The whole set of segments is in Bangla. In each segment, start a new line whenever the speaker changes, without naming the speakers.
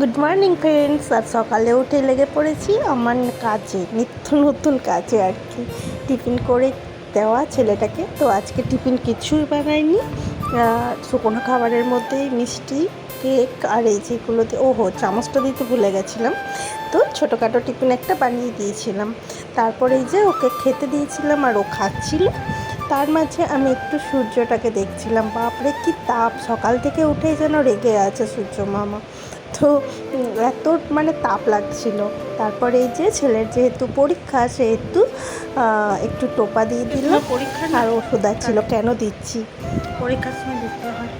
গুড মর্নিং ফ্রেন্ডস আর সকালে উঠে লেগে পড়েছি আমার কাজে, নিত্য নতুন কাজে আর কি। টিফিন করে দেওয়া ছেলেটাকে। তো আজকে টিফিন কিছুই বানাইনি। শুকনো খাবারের মধ্যে মিষ্টি, কেক আর এই যেগুলোতে ওহো, চামচটা দিতে ভুলে গেছিলাম। তো ছোটোখাটো টিফিন একটা বানিয়ে দিয়েছিলাম। তারপরে এই যে ওকে খেতে দিয়েছিলাম আর ও খাচ্ছিল। তার মাঝে আমি একটু সূর্যটাকে দেখছিলাম। বাপরে, কি তাপ! সকাল থেকে উঠেই যেন রেগে আছে সূর্য মামা। তো উম, এত মানে তাপ লাগছিল। তারপরে এই যে ছেলের যেহেতু পরীক্ষা সেহেতু একটু টোপা দিয়ে দিল।
পরীক্ষা
আর ওষুধ ছিল কেন দিচ্ছি?
পরীক্ষার সময় দিতে হয়।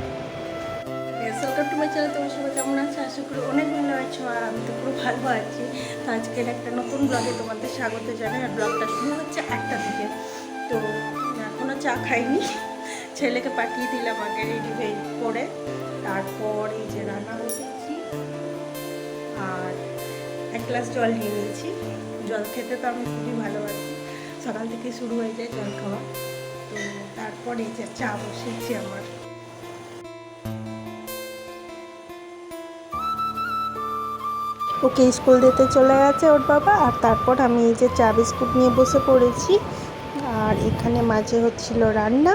ওয়েলকাম টু মাই চ্যানেল তোমার সবাই কেমন আছে? আশা করি অনেক ভালো আছো আর আমি তো পুরো ভালো আছি। তো আজকের একটা নতুন ব্লগে তোমাদের স্বাগত জানাই। আর ব্লগটা শুরু হচ্ছে একটা থেকে তো এখনও চা খাইনি। ছেলেকে পাঠিয়ে দিলাম আগে রেডি হয়ে করে। তারপর এই যে রান্না বসেছি গ্লাস জল নিয়ে নিয়েছি। জল খেতে তো আমি খুবই ভালোবাসি। সকাল থেকে শুরু হয়ে যায় জল খাওয়া। তো তারপরে যে চা বসেছি আমার।
ওকে স্কুল দিতে চলে গেছে ওর বাবা, আর তারপর আমি এই যে চা বিস্কুট নিয়ে বসে পড়েছি। আর এখানে মাঝে হচ্ছিল রান্না।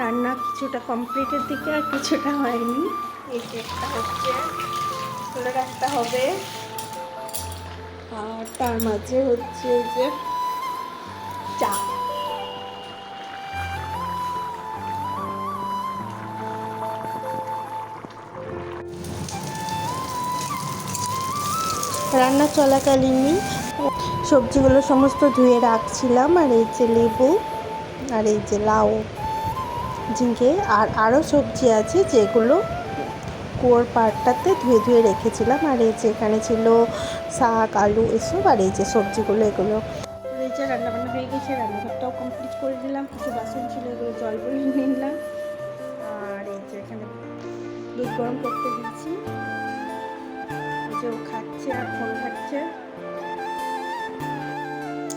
রান্না কিছুটা কমপ্লিটের দিকে আর কিছুটা হয়নি। এই কেকটা হচ্ছে তুলে রাখতে হবে। আর তার মাঝে হচ্ছে যে চা।
রান্না চলাকালীনই সবজিগুলো সমস্ত ধুয়ে রাখছিলাম, আর এই যে লেবু, আর এই যে লাউ, ঝিঙে, আর আরও সবজি আছে যেগুলো কুয়োর পাড়টাতে ধুয়ে ধুয়ে রেখেছিলাম। আর এই যে এখানে ছিল শাক আলু এসব আর এই যে সবজিগুলো এগুলো।
এই যে রান্নাবান্না হয়ে গেছে রান্নাঘরটাও কমপ্লিট করে দিলাম কিছু বাসন ছিল এগুলো জল ভরে নিলাম। আর এই যে এখানে দুধ গরম করতে দিচ্ছি। যে খাচ্ছে আর ফোন খাচ্ছে।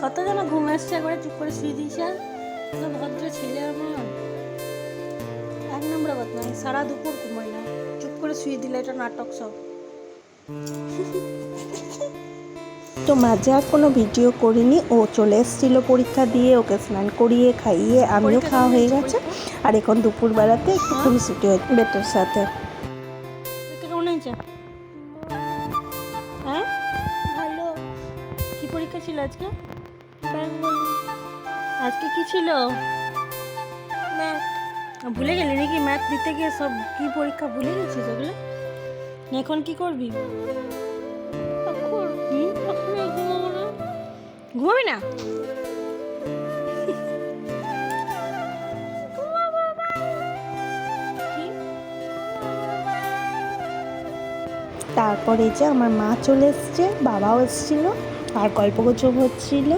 কত যেন ঘুম আসছে একবারে চুপ করে শুয়ে দিয়েছে। ভদ্র ছেলে আমার। এক নম্বর কথা নয় সারা দুপুর ঘুমাই না। করে শুয়ে দিলে এটা নাটক সব।
তো মাঝে আর কোনো ভিডিও করিনি ও চলে এসেছিল পরীক্ষা দিয়ে ওকে স্নান করিয়ে খাইয়ে আমিও খাওয়া হয়ে গেছে। আর এখন দুপুরবেলাতে একটু
হ্যাঁ?
খুনসুটি হচ্ছে বেটার সাথে।
কেমন হয়েছে? হ্যাঁ? ভালো। কি পরীক্ষা ছিল আজকে? আজকে কি ছিল? ম্যাথ। ভুলে গেলি নাকি? ম্যাথ দিতে গিয়ে সব কি পরীক্ষা ভুলে গেছিস ওগুলো? এখন কি করবি? ঘুমাবি না?
তারপরে যে আমার মা চলে এসছে, বাবাও এসছিল আর গল্পগুজব হচ্ছিল।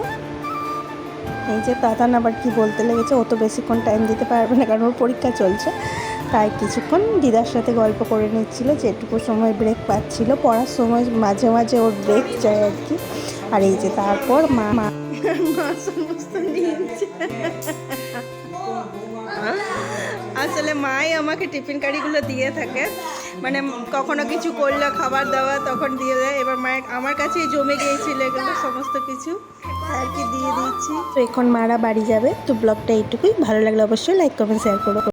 এই যে প্রাধান আবার কি বলতে লেগেছে, ও তো বেশিক্ষণ টাইম দিতে পারবে না, কারণ ওর পরীক্ষা চলছে। তাই কিছুক্ষণ দিদার সাথে গল্প করে নিচ্ছিল যেটুকু সময় ব্রেক পাচ্ছিল, পড়ার সময় মাঝে মাঝে ওর ব্রেক যায় আর কি। আর এই যে তারপর মা মা।
নিয়েছে। আসলে মাই আমাকে টিফিন কারিগুলো দিয়ে থাকে। মানে কখনো কিছু করলে, খাবার দাবার তখন দিয়ে দেয়। এবার মায়ের, আমার কাছেই জমে গিয়েছিল এগুলো, সমস্ত কিছু। আর কি দিয়ে দিচ্ছি।
তো এখন মারা বাড়ি যাবে। তো ব্লগটা এইটুকুই। ভালো লাগলে অবশ্যই লাইক কমেন্ট শেয়ার করো।